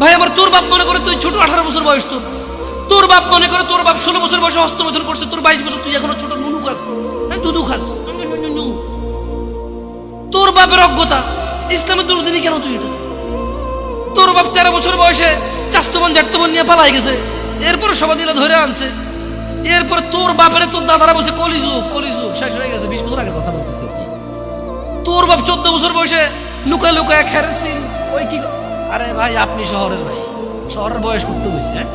ভাই, আমার তোর বাপ মনে করে তুই ছোট, আঠারো বছর বয়স তোর। তোর বাপ মনে করে তোর বাপ ষোলো বছর বয়সে হস্তমৈথুন করছে, তোর বাইশ বছর তুই এখনও ছোট, নুনু খাস। দুধু খাস। তোর বাপের অজ্ঞতা, ইসলামের দোষ দিবি কেন তুই এটা? তোর বাপ তেরো বছর বয়সে চাস্তবন জাটতবন নিয়ে পালাই গেছে, এরপরে সবাই মিলে ধরে আনছে। এরপরে তোর বাপের তোর দাদারা বলছে, কলিযুগ কলিযুগ, শেষ হয়ে গেছে, বিশ বছর আগের কথা বলতেছে। তোর বাপ চোদ্দ বছর বয়সে লুকা লুকা খেরের সিং ওই কি আরে ভাই, আপনি শহরের ভাই। শহরের বয়স করতে হয়েছে হ্যাঁ?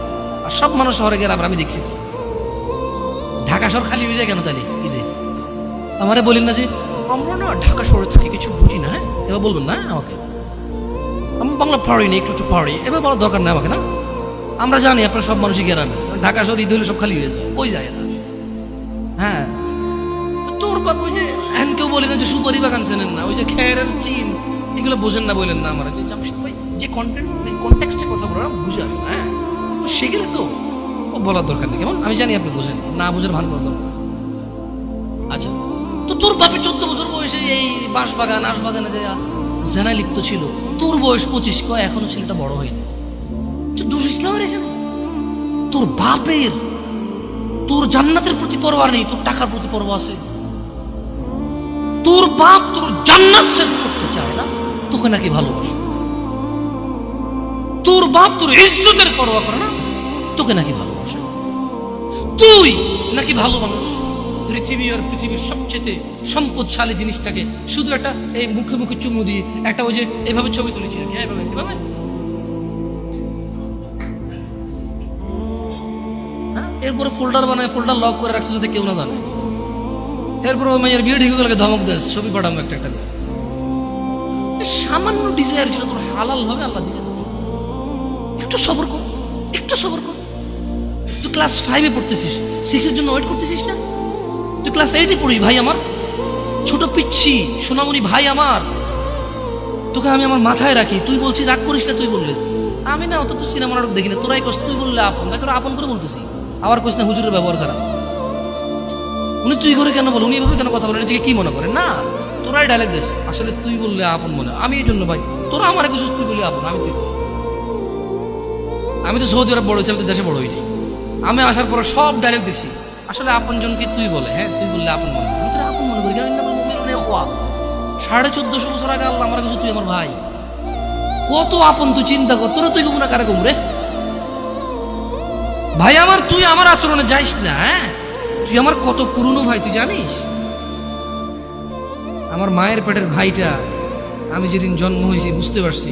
আর সব মানুষ শহরে গেলাম আমি দেখছি। ঢাকা শহর খালি হয়ে যায় কেন তাহলে? ঈদে? আমারে বলেন না যে, আমরা না ঢাকা শহরে থাকি কিছু বুঝি না হ্যাঁ? এবার বলবেন না আমাকে? আমি বাংলা পারি না একটু একটু পারি এবার বলার দরকার নেই আমাকে, না? আমরা জানি আপনার সব মানুষই গ্রামে ঢাকা শহর, ঈদ হলে সব খালি হয়ে যায়। ওই যায় না হ্যাঁ? তো তোর বাপ ওই যে এখন কেউ বলে না যে সুপারি বাগান চেনেন না? ওই যে খেরের চিন, এগুলো বোঝেন না বলেন না আমার। যে জামশেদ যে কন্টেন্ট কন্টেক্সটে কথা বলার বুঝে আমি হ্যাঁ? তো সেগুলো তো ও বলার দরকার নেই। কেমন? আমি জানি আপনি বোঝেন। না বোঝেন ভান করবেন আচ্ছা তো তোর বাপে চোদ্দ বছর বয়সে এই বাঁশ বাগান আশ বাগানে যে জেনায় লিপ্ত ছিল, তোর বয়স পঁচিশ, কয়? এখনও ছেলেটা বড় হয়নি। দোষ ইসলামের এখানে? তোর বাপের, তোর জান্নাতের প্রতি পরোয়া নেই, তোর টাকার প্রতি পরোয়া আছে। তোর বাপ তোর জান্নাত সেট করতে চায় না, তোকে নাকি ভালোবাসে। তোর বাপ তোর ইজ্জতের পরোয়া করে না? তোকে নাকি ভালোবাসে? তুই নাকি ভালো মানুষ? পৃথিবী আর পৃথিবীর সবচেয়ে সম্পদশালী জিনিসটাকে শুধু একটা এই মুখে মুখে চুমু দিয়ে একটা ওই যে এভাবে ছবি তুলেছি হ্যাঁ, এভাবে এভাবে। হ্যাঁ, এরপরে ফোল্ডার বানায় ফোল্ডার লক করে রাখছে যাতে কেউ না জানে। এরপর ওই মাইয়ের বিয়ে ঠিক গেলে ধমক দেয় ছবি পাঠাবো একটা একটা সামান্য ডিজায়ার ছিল তোর হালাল ভাবে আল্লাহ দিয়েছে একটু সবর কর, একটু সবর কর। তুই ক্লাস ফাইভে পড়তেছিস সিক্সের জন্য ওয়েট করতেছিস না? তুই ক্লাস এইটে পড়িস, ভাই আমার। ছোট পিচ্ছি, সোনামণি ভাই আমার। তোকে আমি আমার মাথায় রাখি, তুই বলছিস, রাগ করিস না, তুই বললে। আমি না অত তো সিনেমা নাটক দেখি না, তোরাই কস, তুই বললে আপন। তাকে আপন করে বলতেছি। আবার কইস না, হুজুরের ব্যবহার খারাপ। উনি তুই করে কেন বল? উনি এভাবে কেন কথা বলে নিজেকে কি মনে করে না, তোরাই ডায়লগ দিস। আসলে তুই বললে আপন মনে আমি এই জন্য ভাই, তোরা আমার কিছু তুই বললে আপন, আমি তুই আমি তো সৌদি আরব বড় হয়েছি, আমি তো দেশে বড় হইনি। আমি আসার পরে সব ডাইরেক্ট দেখছি। আসলে আপন জনকে তুই বলে হ্যাঁ তুই বললে আপন মনে। আমি আপন মনে করি সাড়ে চোদ্দশো বছর আগে আল্লাহ আমার কাছে, তুই আমার ভাই। কত আপন তুই চিন্তা কর, তোরা তুই গুমরা কারা গুমরে ভাই আমার, তুই আমার আচরণে যাইস না হ্যাঁ? তুই আমার কত পুরনো ভাই, তুই জানিস? আমার মায়ের পেটের ভাইটা, আমি যেদিন জন্ম হয়েছি, বুঝতে পারছি।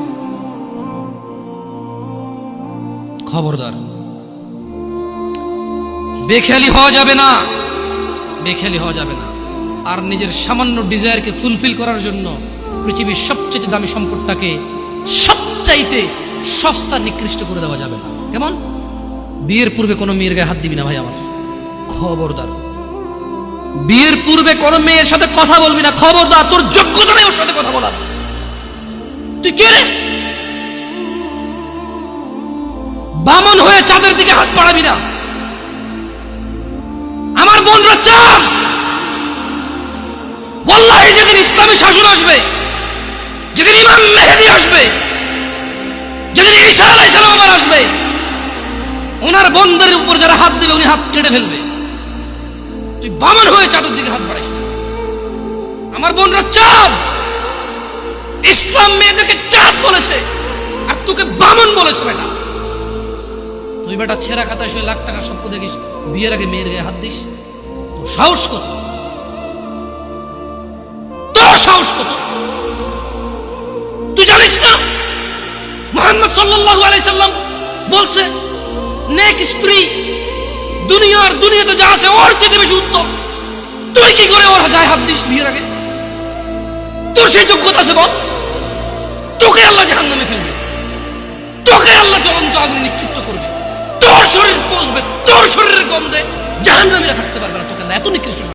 খবরদার। বেখেয়ালি হওয়া যাবে না। বেখেয়ালি হওয়া যাবে না। আর নিজের সামান্য ডিজায়ারকে ফুলফিল করার জন্য পৃথিবীর সবচেয়ে দামি সম্পদটাকে সবচাইতে সস্তা, নিকৃষ্ট করে দেওয়া যাবে না। কেমন? বিয়ের পূর্বে কোনো মেয়ের গায়ে হাত দিবি না ভাই আমার। খবরদার। বিয়ের পূর্বে কোনো মেয়ের সাথে কথা বলবি না। খবরদার, তোর যোগ্যতা নেই ওর সাথে কথা বলার। তুই কে রে? বামন হয়ে চাঁদের দিকে হাত বাড়াবি না। আমার বোনরা চান বল্লাহি যেদিন ইসলামী শাসন আসবে, যেদিন ইমাম মেহেদি আসবে, যেদিন সালাম আবার আসবে, ওনার বন্ধের উপর যারা হাত দেবে, উনি হাত কেটে ফেলবে। তুই বামন হয়ে চাঁদের দিকে হাত বাড়াইস। আমার বোনরা চাঁদ ইসলাম মেয়েদেরকে চাঁদ বলেছে, আর তোকে বামন বলেছে বেটা তুই বেটা ছেঁড়া খাতায় শুয়ে লাখ টাকার স্বপ্ন দেখিস, বিয়ের আগে মেয়ের গায়ে হাত দিস? তোর সাহস কত? তোর সাহস কত? তুই জানিস না? মোহাম্মদ সাল্লাল্লাহু আলাইহি সাল্লাম বলছে, নেক স্ত্রী দুনিয়ার দুনিয়াতে যা আছে ওর চেয়ে বেশি উত্তম। তুই কি করে ওর গায়ে হাত দিস বিয়ের আগে? তোর সেই যোগ্যতা আছে বল। তোকে আল্লাহ জাহান্নামে ফেলবে। তোকে আল্লাহ জ্বলন্ত আগুনে নিক্ষিপ্ত করবে। তোর শরীর পচবে তোর শরীরের গন্ধে জাহান্নামীরা থাকতে পারবে না তোকে এত নিকৃষ্ট